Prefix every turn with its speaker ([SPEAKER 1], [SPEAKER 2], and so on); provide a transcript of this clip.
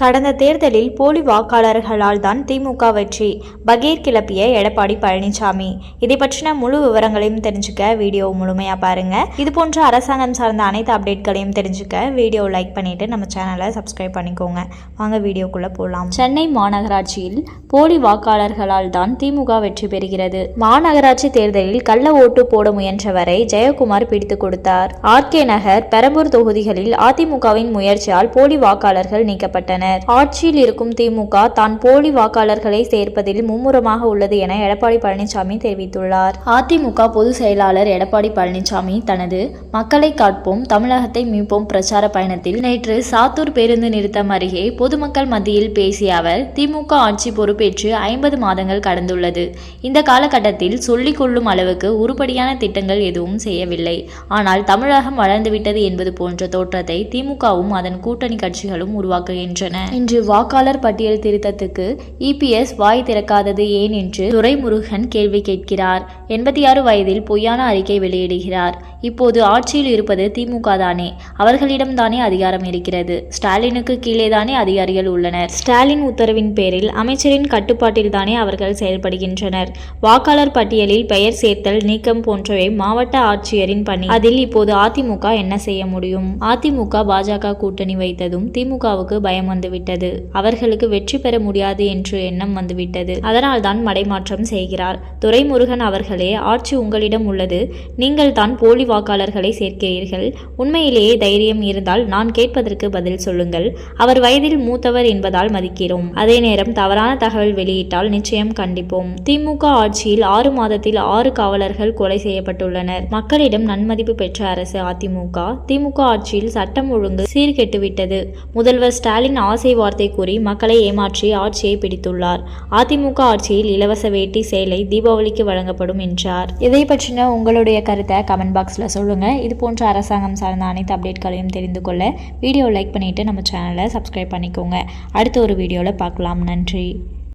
[SPEAKER 1] கடந்த தேர்தலில் போலி வாக்காளர்களால் தான் திமுக வெற்றி பகீர் கிளப்பிய எடப்பாடி பழனிசாமி இதை பற்றின முழு விவரங்களையும் தெரிஞ்சுக்க வீடியோ முழுமையாக பாருங்கள் இது போன்ற அரசாங்கம் சார்ந்த அனைத்து அப்டேட்களையும் தெரிஞ்சுக்க வீடியோ லைக் பண்ணிவிட்டு நம்ம சேனலை சப்ஸ்கிரைப் பண்ணிக்கோங்க வாங்க வீடியோக்குள்ளே போகலாம்
[SPEAKER 2] சென்னை மாநகராட்சியில் போலி வாக்காளர்களால் தான் திமுக வெற்றி பெறுகிறது மாநகராட்சி தேர்தலில் கள்ள ஓட்டு போட முயன்றவரை ஜெயக்குமார் பிடித்து கொடுத்தார் ஆர்கே நகர் பெரம்பூர் தொகுதிகளில் அதிமுகவின் முயற்சியால் போலி வாக்காளர்கள் நீக்கப்பட்டனர் பேசினர் ஆட்சியில் இருக்கும் திமுக தான் போலி வாக்காளர்களை சேர்ப்பதில் மும்முரமாக உள்ளது என எடப்பாடி பழனிசாமி தெரிவித்துள்ளார் அதிமுக பொதுச் செயலாளர் எடப்பாடி பழனிசாமி தனது மக்களை காட்போம் தமிழகத்தை மீட்போம் பிரச்சார பயணத்தில் நேற்று சாத்தூர் பேருந்து நிறுத்தம் அருகே பொதுமக்கள் மத்தியில் பேசிய அவர் திமுக ஆட்சி பொறுப்பேற்று ஐம்பது மாதங்கள் கடந்துள்ளது இந்த காலகட்டத்தில் சொல்லிக் கொள்ளும் அளவுக்கு உருப்படியான திட்டங்கள் எதுவும் செய்யவில்லை ஆனால் தமிழகம் வளர்ந்துவிட்டது என்பது போன்ற தோற்றத்தை திமுகவும் அதன் கூட்டணி கட்சிகளும் உருவாக்குகின்றன உள்ளன இன்று வாக்காளர் பட்டியல் திருத்தத்துக்கு இபிஎஸ் வாய் திறக்காதது ஏன் என்று துரைமுருகன் கேள்வி கேட்கிறார் எண்பத்தி ஆறு வயதில் பொய்யான அறிக்கை வெளியிடுகிறார் இப்போது ஆட்சியில் இருப்பது திமுக தானே அவர்களிடம்தானே அதிகாரம் இருக்கிறது ஸ்டாலினுக்கு கீழே தானே அதிகாரிகள் உள்ளனர் ஸ்டாலின் உத்தரவின் பேரில் அமைச்சரின் கட்டுப்பாட்டில் தானே அவர்கள் செயல்படுகின்றனர் வாக்காளர் பட்டியலில் பெயர் சேர்த்தல் நீக்கம் போன்றவை மாவட்ட ஆட்சியரின் பணி அதில் இப்போது அதிமுக என்ன செய்ய முடியும் அதிமுக பாஜக கூட்டணி வைத்ததும் திமுகவுக்கு பயம் வந்து வந்துவிட்டது அவர்களுக்கு வெற்றி பெற முடியாது என்று எண்ணம் வந்துவிட்டது அதனால்தான் மடைமாற்றம் செய்கிறார் துரைமுருகன் அவர்களே ஆட்சி உங்களிடம் உள்ளது நீங்கள் தான் போலி வாக்காளர்களை சேர்க்கிறீர்கள் உண்மையிலேயே தைரியம் இருந்தால் நான் கேட்பதற்கு பதில் சொல்லுங்கள் அவர் வயதில் மூத்தவர் என்பதால் மதிக்கிறோம் அதே நேரம் தவறான தகவல் வெளியிட்டால் நிச்சயம் கண்டிப்போம் திமுக ஆட்சியில் ஆறு மாதத்தில் ஆறு காவலர்கள் கொலை செய்யப்பட்டுள்ளனர் மக்களிடம் நன்மதிப்பு பெற்ற அரசு அதிமுக திமுக ஆட்சியில் சட்டம் ஒழுங்கு சீர்கெட்டுவிட்டது முதல்வர் ஸ்டாலின் ஆசை வார்த்தை கூறி மக்களை ஏமாற்றி ஆட்சியை பிடித்துள்ளார் அதிமுக ஆட்சியில் இலவச வேட்டி சேலை தீபாவளிக்கு வழங்கப்படும் என்றார்
[SPEAKER 1] இதை பற்றின உங்களுடைய கருத்தை கமெண்ட் பாக்ஸில் சொல்லுங்கள் இது போன்ற அரசாங்கம் சார்ந்த அனைத்து அப்டேட்களையும் தெரிந்து கொள்ள வீடியோ லைக் பண்ணிவிட்டு நம்ம சேனலை சப்ஸ்கிரைப் பண்ணிக்கோங்க அடுத்த ஒரு வீடியோவில் பார்க்கலாம் நன்றி